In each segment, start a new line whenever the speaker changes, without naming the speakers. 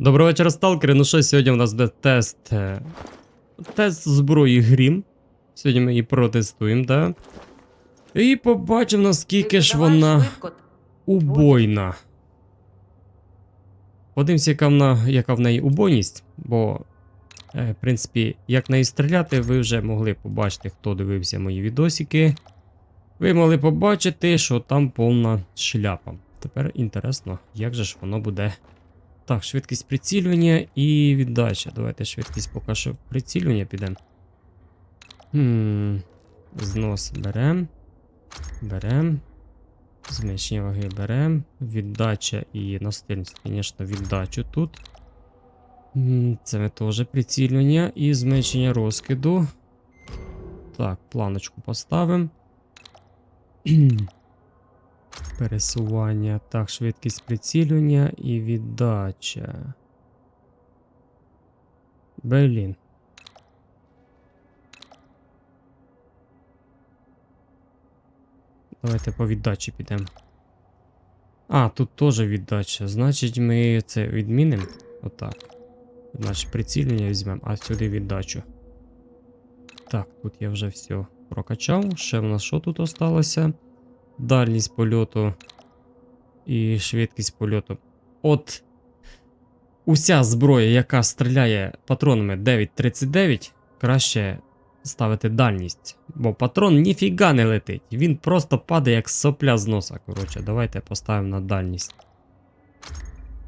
Доброго вечора, сталкери. Ну що, сьогодні у нас буде тест. е, Тест зброї Грім. Сьогодні ми її протестуємо, да? І побачимо, наскільки ж вона убойна. Подивимося, яка, вона, яка в неї убойність, бо, е, в принципі, як в неї стріляти, ви вже могли побачити, хто дивився мої відосики. Ви могли побачити, що там повна шляпа. Тепер інтересно, як же ж воно буде. Так, швидкість прицілювання і віддача. Давайте швидкість поки що прицілювання підемо. Знос берем. Берем. Зменшення ваги берем. Віддача і настильність, звісно, віддачу тут. Це ми теж прицілювання і зменшення розкиду. Так, планочку поставимо. Пересування. Так, швидкість прицілювання і віддача. Блін. Давайте по віддачі підемо. А, тут теж віддача. Значить, ми це відмінимо. Отак. Значить, прицілення візьмемо, а сюди віддачу. Так, тут я вже все прокачав. Ще в нас що тут осталося? Дальність польоту і швидкість польоту. От уся зброя, яка стріляє патронами 9.39, краще ставити дальність. Бо патрон ніфіга не летить. Він просто падає як сопля з носа. Коротше, давайте поставимо на дальність.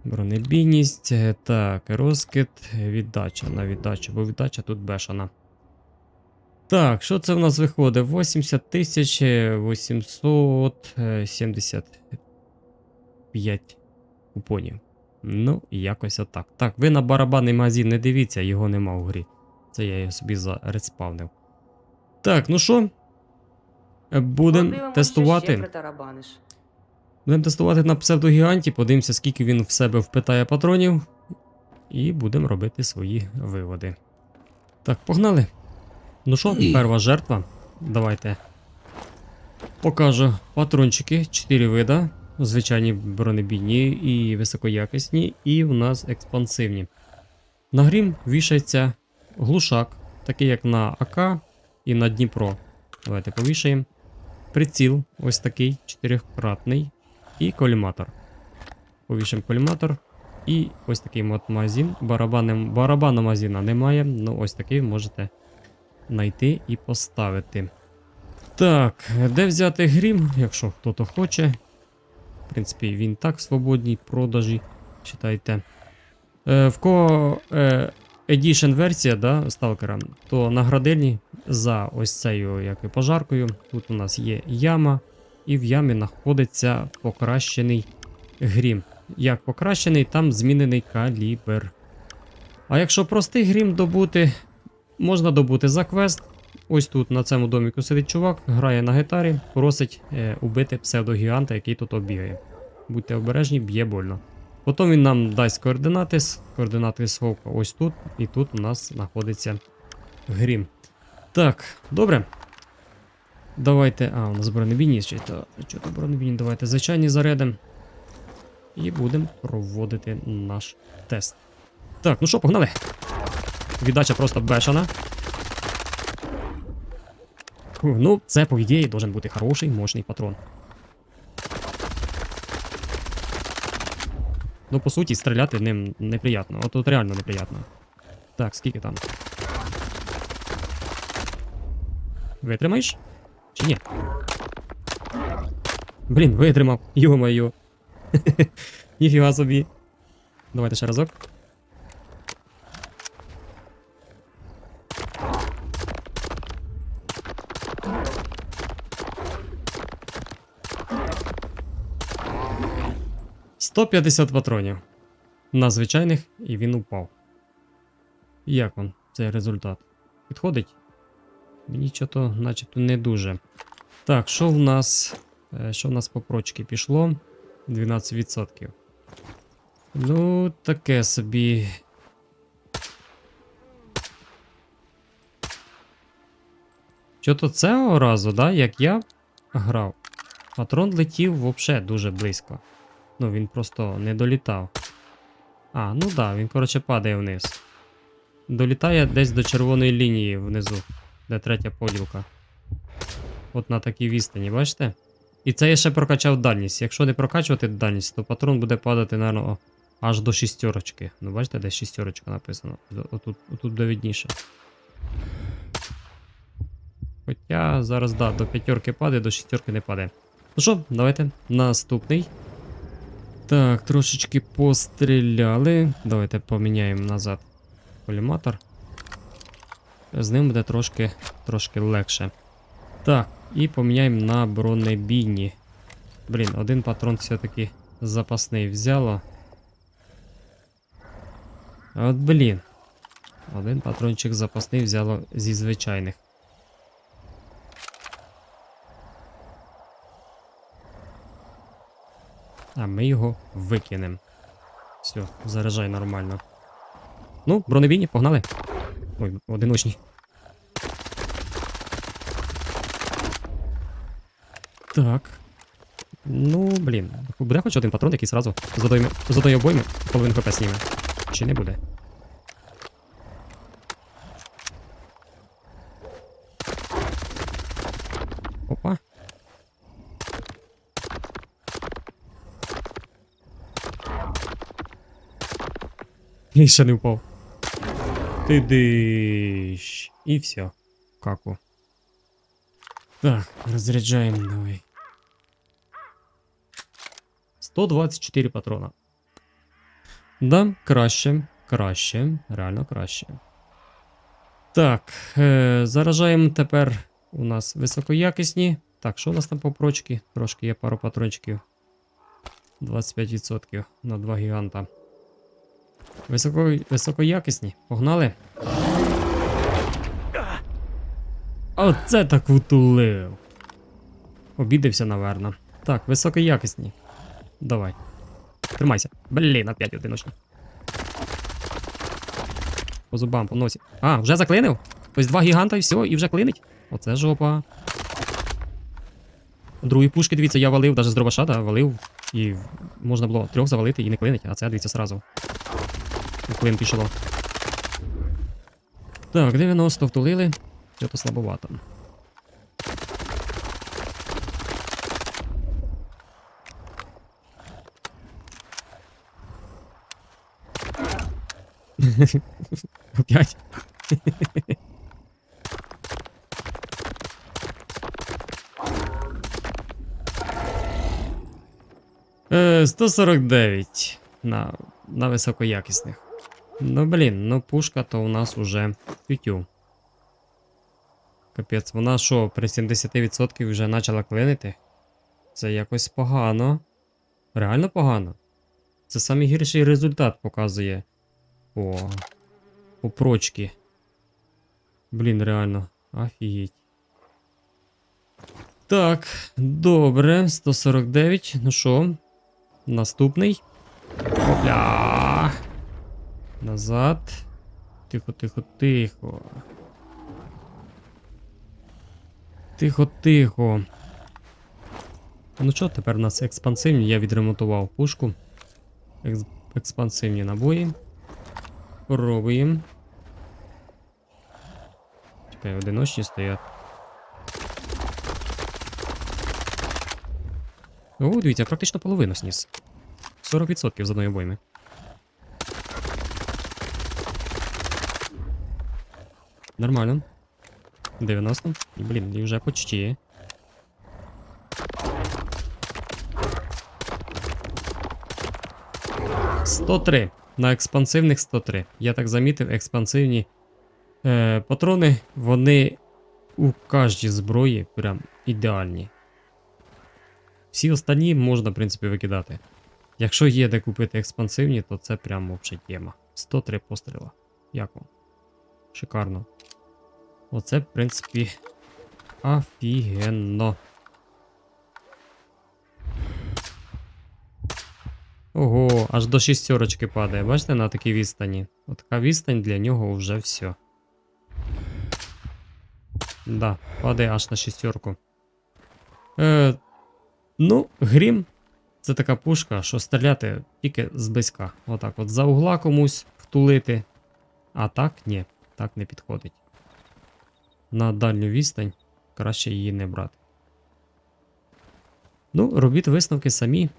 Бронебійність. е, Так, розкид, віддача на віддачу, бо віддача тут бешена. Так, що це в нас виходить? 80 тисяч 875 купонів. Ну, якось отак. Так, ви на барабанний магазин не дивіться, його нема в грі. Це я його собі зареспавнив. Так, ну що? Будемо тестувати. Будемо тестувати на псевдогіганті, подивимося, скільки він в себе впитає патронів. І будемо робити свої виводи. Так, погнали. Ну що, перша жертва. Давайте. Покажу патрончики, 4 вида. Звичайні бронебійні і високоякісні, і в нас експансивні. На грім вішається глушак, такий як на АК і на Дніпро. Давайте повішаємо. Приціл, ось такий, чотирьохкратний. І коліматор. Повішаємо коліматор. І ось такий от магазин. Барабанного магазина немає. Ну ось такий можете знайти і поставити. Так, де взяти грім, якщо хто-то хоче. В принципі, він так свободній продажі. Читайте. Е, в кого е, Edition версія да, сталкера, то наградильні за ось цією як і пожаркою. Тут у нас є яма, і в ямі знаходиться покращений грім. Як покращений, там змінений калібр. А якщо простий грім добути, можна добути за квест. Ось тут на цьому доміку сидить чувак, грає на гітарі, просить е, убити псевдогіганта, який тут обігає. Будьте обережні, б'є больно. Потім він нам дасть координати. Координати сховка ось тут, і тут у нас знаходиться грім. Так, добре. Давайте. А, у нас бронебійні ще. Та, що то бронебійні? Давайте звичайні зарядимо. І будемо проводити наш тест. Так, ну що, погнали. Віддача просто бешена. Ну, це, по ідеї, должен бути хороший, мощний патрон. Ну, по суті, стріляти ним неприятно. От тут реально неприятно. Так, скільки там? Витримаєш? Чи ні? Блін, витримав. Йо-моє. Ніфіга собі. Давайте ще разок. Сто п'ятдесят патронів. На звичайних, і він упав. Як вам цей результат? Підходить? Мені чого начебто не дуже. Так, що в нас? Е, Що в нас по прочки пішло? 12%. Ну, таке собі. Що-то цього разу, да, як я грав, патрон летів взагалі дуже близько. Ну, він просто не долітав. А, ну да, він, коротше, падає вниз. Долітає десь до червоної лінії внизу, де третя поділка. От на такій відстані, бачите? І це я ще прокачав дальність. Якщо не прокачувати дальність, то патрон буде падати, наверное, аж до шістерочки. Ну, бачите, де шістерочка написано. Отут, отут буде видніше. Хоча зараз, да, до п'ятерки падає, до шістерки не падає. Ну що, давайте наступний. Так, трошечки постріляли. Давайте поміняємо назад коліматор. З ним буде трошки, трошки легше. Так, і поміняємо на бронебійні. Блін, один патрон все-таки запасний взяло. От блін. Один патрончик запасний взяло зі звичайних. А ми його викинемо. Все, заряджай нормально. Ну, бронебійні, погнали. Ой, одиночні. Так. Ну, блін. Буде хоч один патрон, який сразу з одної, обойми половину хп сніме. Чи не буде? І ще не впав. Ти диш. І все. Каку. Так, розряджаємо давай. 124 патрона. Да, краще, краще, реально краще. Так, е, заражаємо тепер у нас високоякісні. Так, що у нас там по прочки? Трошки є пару патрончиків. 25% на 2 гіганта. Високо, високоякісні. Погнали. Оце так утулив. Обідався, наверно. Так, високоякісні. Давай. Тримайся. Блін, опять одиночні. По зубам, по носі. А, вже заклинив? Тобто два гіганта і все, і вже клинить? Оце жопа. Другі пушки, дивіться, я валив, навіть з дробаша, да, валив. І можна було трьох завалити і не клинить, а це дивіться сразу. І Клин пішло. Так, 90 втулили. Що-то слабовато. Опять. Е, 149 на, на високоякісних. Ну блін, ну пушка то у нас уже тютю. Капець, вона що, при 70% вже почала клинити? Це якось погано. Реально погано. Це самий гірший результат показує по, по прочки. Блін, реально. Офігеть. Так, добре, 149. Ну що, наступний. Опля. Назад. Тихо, тихо, тихо. Тихо, тихо. Ну що, тепер у нас експансивні, я відремонтував пушку. Екс- експансивні набої. Пробуємо. Чекай, одиночні стоять. О, дивіться, практично половину сніс. 40% з одної обойми. Нормально. 90. І, блін, і вже почти. Сто три. На експансивних 103. Я так замітив, експансивні е, патрони, вони у кожній зброї прям ідеальні. Всі останні можна, в принципі, викидати. Якщо є де купити експансивні, то це прям взагалі тема. 103 постріла. Як вам? Шикарно. Оце, в принципі, офігенно. Ого, аж до шістерочки падає. Бачите, на такій відстані. Отака відстань для нього вже все. Да, падає аж на шістерку. Е, ну, грім. Це така пушка, що стріляти тільки зблизька. Отак от за угла комусь втулити. А так ні, так не підходить. На дальню відстань краще її не брати. Ну, робіть висновки самі.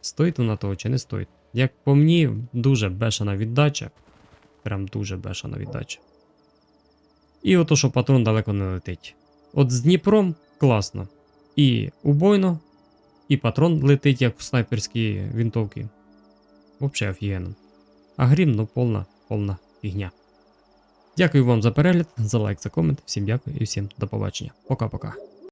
Стоїть вона того чи не стоїть. Як по мені, дуже бешена віддача. Прям дуже бешена віддача. І ото, що патрон далеко не летить. От з Дніпром класно. І убойно, і патрон летить, як в снайперській вінтовці. Взагалі офігенно. А грім, ну, повна, повна фігня. Дякую вам за перегляд, за лайк, за комент. Всім дякую і всім до побачення. Пока-пока.